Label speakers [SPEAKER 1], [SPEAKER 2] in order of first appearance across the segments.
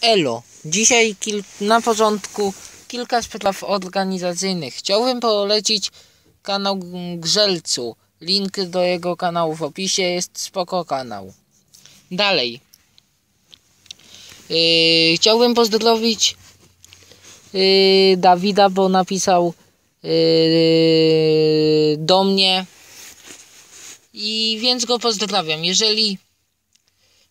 [SPEAKER 1] Elo, dzisiaj na porządku kilka spraw organizacyjnych. Chciałbym polecić kanał Grzelcu. Link do jego kanału w opisie, jest spoko kanał. Dalej. Yy, chciałbym pozdrowić yy, Dawida, bo napisał yy, do mnie i więc go pozdrawiam. Jeżeli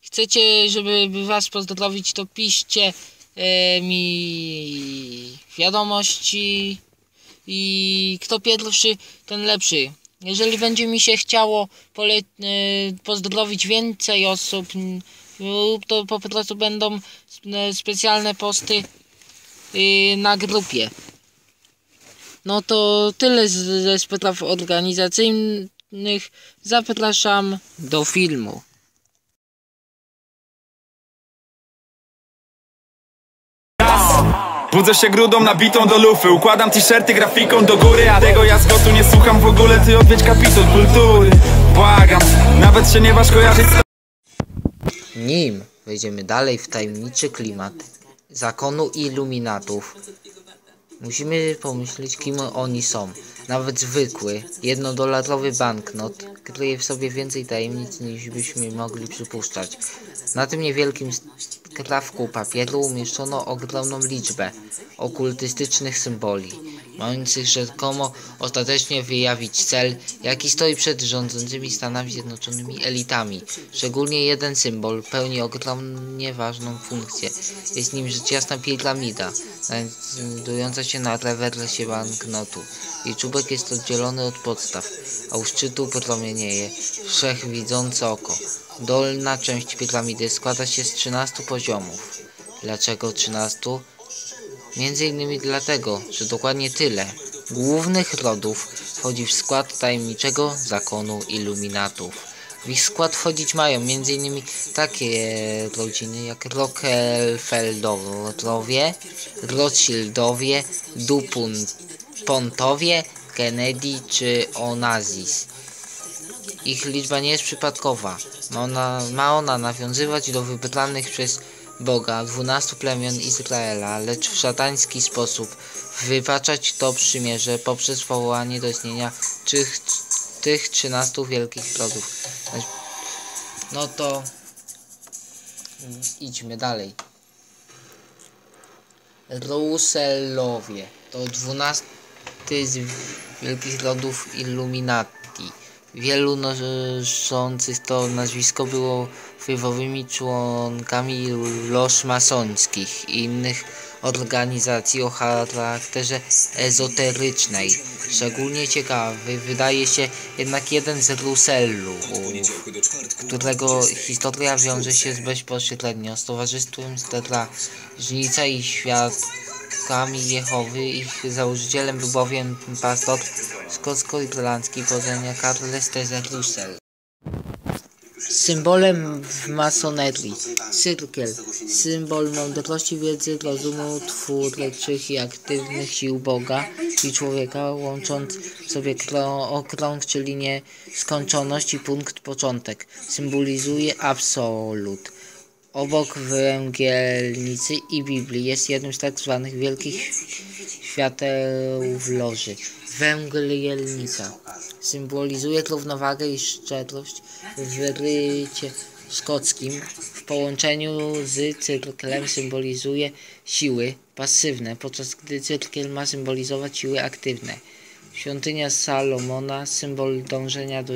[SPEAKER 1] chcecie, żeby was pozdrowić, to piszcie e, mi wiadomości i kto pierwszy, ten lepszy. Jeżeli będzie mi się chciało pole- e, pozdrowić więcej osób, to po prostu będą e, specjalne posty e, na grupie. No to tyle ze spraw organizacyjnych. Zapraszam do filmu.
[SPEAKER 2] Budzę się grudą nabitą do lufy Układam t-shirty grafiką do góry A tego ja z gotu nie słucham w ogóle Ty odwiedź kapitol kultury Błagam, nawet się nie waż kojarzyć
[SPEAKER 1] Nim wejdziemy dalej w tajemniczy klimat zakonu iluminatów, musimy pomyśleć, kim oni są. Nawet zwykły, jednodolarowy banknot kryje w sobie więcej tajemnic, niż byśmy mogli przypuszczać. Na tym niewielkim skrawku papieru umieszczono ogromną liczbę okultystycznych symboli, mających rzekomo ostatecznie wyjawić cel, jaki stoi przed rządzącymi Stanami Zjednoczonymi elitami. Szczególnie jeden symbol pełni ogromnie ważną funkcję. Jest nim rzecz jasna piramida, znajdująca się na rewersie banknotu. Jej czubek jest oddzielony od podstaw, a u szczytu promienieje wszechwidzące oko. Dolna część piramidy składa się z 13 poziomów. Dlaczego 13? Między innymi dlatego, że dokładnie tyle głównych rodów wchodzi w skład tajemniczego zakonu iluminatów. W ich skład wchodzić mają m.in. takie rodziny jak Rockefellerowie, Rothschildowie, DuPontowie, Kennedy czy Onassis. Ich liczba nie jest przypadkowa. Ma ona, ma ona nawiązywać do wybranych przez Boga dwunastu plemion Izraela, lecz w szatański sposób wypaczać to przymierze poprzez powołanie do istnienia tych, tych trzynastu wielkich rodów. No to idźmy dalej. Ruselowie to dwunasty z wielkich rodów Illuminati. Wielu noszących to nazwisko było wpływowymi członkami loż masońskich i innych organizacji o charakterze ezoterycznej. Szczególnie ciekawy wydaje się jednak jeden z Rusellów, którego historia wiąże się z bezpośrednio z Towarzystwem Strażnica i Świadkami Jehowy. Ich założycielem był bowiem pastor skotsko-irlandzki pochodzenia Karl Cezar Russell. Symbolem w masonerii. Cyrkiel. Symbol mądrości, wiedzy, rozumu, twórczych i aktywnych sił Boga i człowieka, łącząc sobie krą- okrąg czy linię skończoność i punkt początek. Symbolizuje absolut. Obok węgielnicy i Biblii jest jednym z tak zwanych wielkich świateł w loży. Węgielnica symbolizuje równowagę i szczerość w rycie szkockim. W połączeniu z cyrklem symbolizuje siły pasywne, podczas gdy cyrkiel ma symbolizować siły aktywne. Świątynia Salomona, symbol dążenia do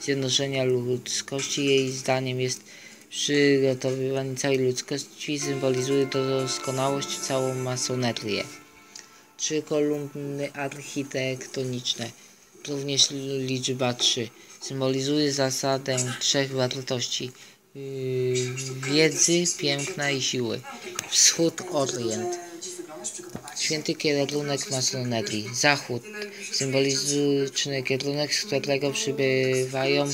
[SPEAKER 1] zjednoczenia ludzkości, jej zdaniem jest przygotowywanie całej ludzkości, symbolizuje doskonałość całą masonerię. Trzy kolumny architektoniczne, również liczba 3, symbolizuje zasadę trzech wartości yy, wiedzy, piękna i siły. Wschód, Orient. Święty kierunek masonerii. Zachód. Symboliczny kierunek, z którego przybywają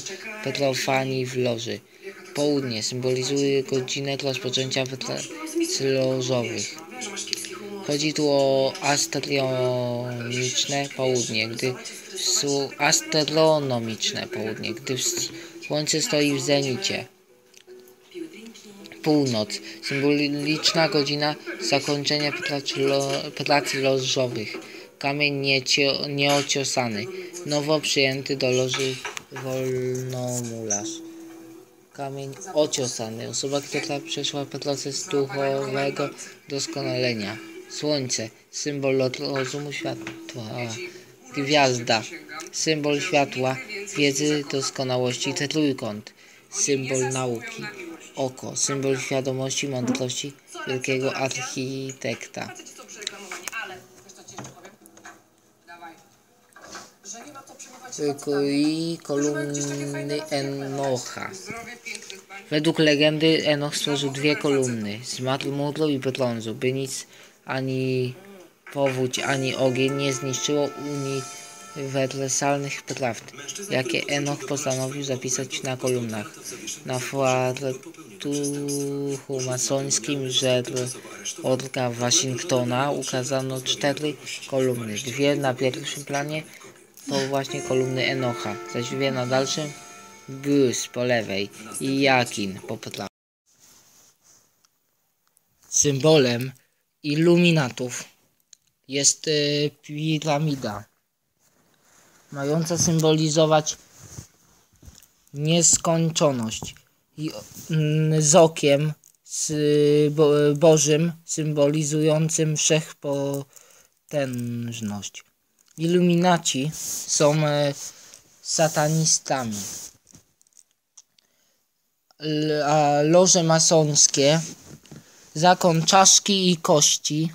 [SPEAKER 1] profani w loży. Południe. Symbolizuje godzinę rozpoczęcia prac lożowych. Chodzi tu o astronomiczne południe, gdy su- astronomiczne południe, gdy słońce stoi w zenicie. północ. Symboliczna godzina zakończenia prac, lo, prac lożowych. Kamień niecio, nieociosany. Nowo przyjęty do loży wolnomularz. Kamień ociosany. Osoba, która przeszła proces duchowego doskonalenia. Słońce. Symbol rozumu światła. Gwiazda. Symbol światła, wiedzy, doskonałości. Trójkąt. Symbol nauki. Oko. Symbol świadomości, mądrości wielkiego architekta. I kolumny Enocha. Według legendy Enoch stworzył dwie kolumny z marmuru i brązu, by nic ani powódź, ani ogień nie zniszczyło uniwersalnych prawd, jakie Enoch postanowił zapisać na kolumnach. Na fartuchu masońskim żer orka Waszyngtona ukazano cztery kolumny. Dwie na pierwszym planie to właśnie kolumny Enocha, zaś dwie na dalszym Gus po lewej i Jakin po prawej. Symbolem iluminatów jest y, piramida, mająca symbolizować nieskończoność i mm, z okiem z bo, Bożym symbolizującym wszechpotężność. Iluminaci są e, satanistami, a loże masońskie, zakon czaszki i kości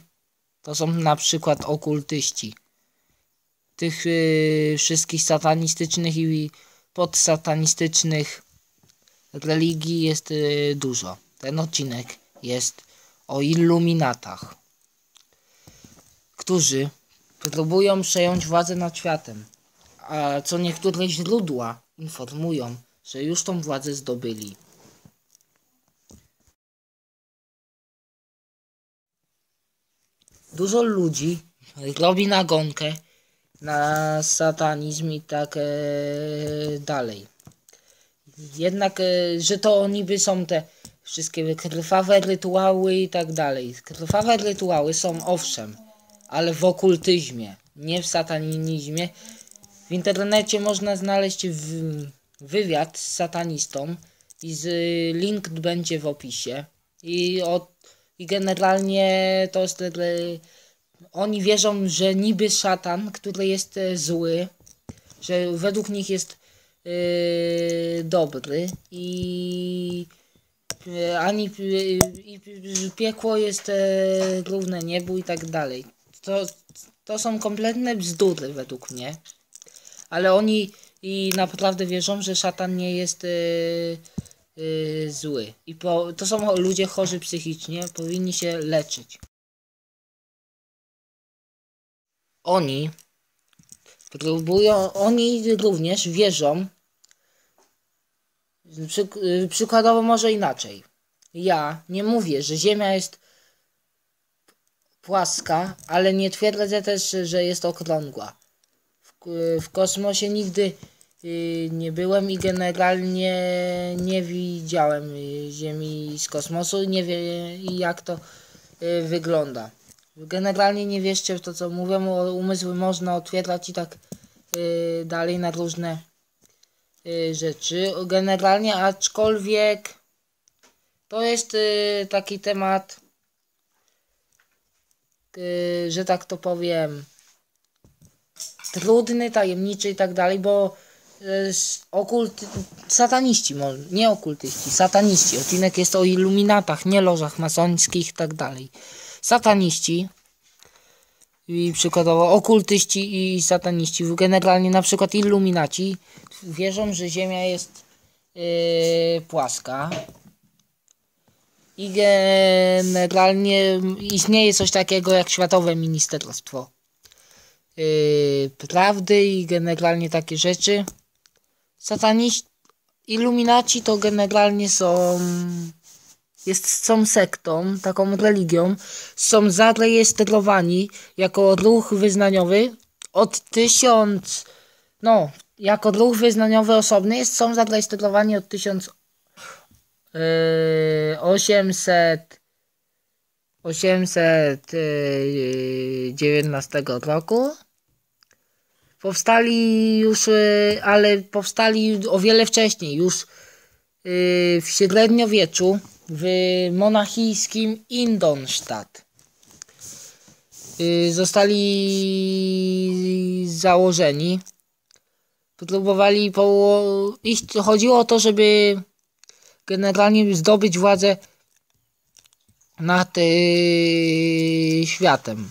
[SPEAKER 1] to są na przykład okultyści. Tych y, wszystkich satanistycznych i podsatanistycznych religii jest y, dużo. Ten odcinek jest o iluminatach, którzy próbują przejąć władzę nad światem, a co niektóre źródła informują, że już tą władzę zdobyli. Dużo ludzi robi nagonkę na satanizm i tak e, dalej. Jednak, e, że to niby są te wszystkie krwawe rytuały i tak dalej. Krwawe rytuały są owszem, ale w okultyzmie, nie w satanizmie. W internecie można znaleźć wywiad z satanistą i z, link będzie w opisie. I, od, i generalnie to jest... Oni wierzą, że niby szatan, który jest e, zły, że według nich jest e, dobry i e, ani i piekło jest równe niebu i tak dalej. To, to są kompletne bzdury według mnie. Ale oni i naprawdę wierzą, że szatan nie jest e, zły. I po, to są ludzie chorzy psychicznie, powinni się leczyć. Oni próbują, oni również wierzą, przy, y, przykładowo może inaczej. Ja nie mówię, że Ziemia jest płaska, ale nie twierdzę też, że jest okrągła. W, w kosmosie nigdy y, nie byłem i generalnie nie widziałem y, Ziemi z kosmosu i nie wiem jak to y, wygląda. Generalnie nie wierzcie w to co mówię, umysły można otwierać i tak y, dalej na różne y, rzeczy. Generalnie aczkolwiek to jest y, taki temat, y, że tak to powiem, trudny, tajemniczy i tak dalej, bo y, okult, sataniści, nie okultyści, sataniści. Odcinek jest o iluminatach, nie lożach masońskich i tak dalej. Sataniści i przykładowo okultyści i sataniści, generalnie na przykład iluminaci wierzą, że Ziemia jest yy, płaska i generalnie istnieje coś takiego jak Światowe Ministerstwo yy, Prawdy i generalnie takie rzeczy. Sataniści, iluminaci to generalnie są jest, są sektą, taką religią, są zarejestrowani jako ruch wyznaniowy od tysiąc, no, jako ruch wyznaniowy osobny jest, są zarejestrowani od tysiąc yy, 800 819 roku. Powstali już, yy, ale powstali o wiele wcześniej, już yy, w średniowieczu w monachijskim Indonstadt. Yy, zostali założeni. Próbowali po... iść, chodziło o to, żeby generalnie zdobyć władzę nad światem.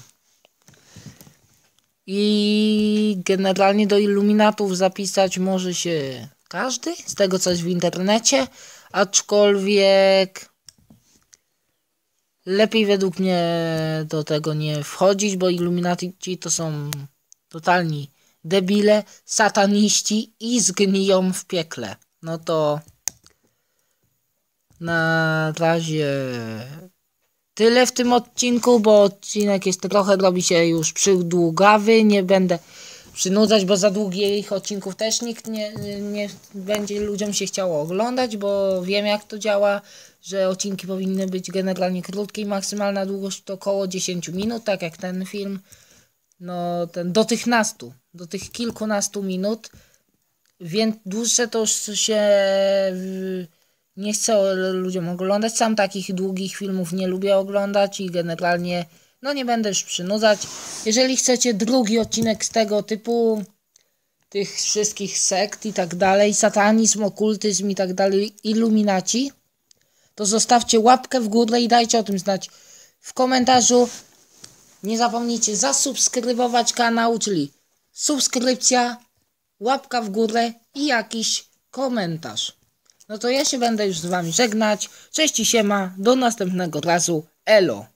[SPEAKER 1] I generalnie do iluminatów zapisać może się każdy, z tego co jest w internecie, aczkolwiek lepiej według mnie do tego nie wchodzić, bo iluminaci to są totalni debile, sataniści i zgniją w piekle. No to na razie tyle w tym odcinku, bo odcinek jest trochę, robi się już przydługawy, nie będę przynudzać, bo za długich odcinków też nikt nie, nie będzie ludziom się chciało oglądać, bo wiem jak to działa, że odcinki powinny być generalnie krótkie i maksymalna długość to około 10 minut, tak jak ten film, no ten do tych nastu, do tych kilkunastu minut, więc dłuższe to już się nie chcę ludziom oglądać. Sam takich długich filmów nie lubię oglądać i generalnie no nie będę już przynudzać. Jeżeli chcecie drugi odcinek z tego typu, tych wszystkich sekt i tak dalej, satanizm, okultyzm i tak dalej, iluminaci, to zostawcie łapkę w górę i dajcie o tym znać w komentarzu. Nie zapomnijcie zasubskrybować kanał, czyli subskrypcja, łapka w górę i jakiś komentarz. No to ja się będę już z wami żegnać. Cześć i siema, do następnego razu. Elo.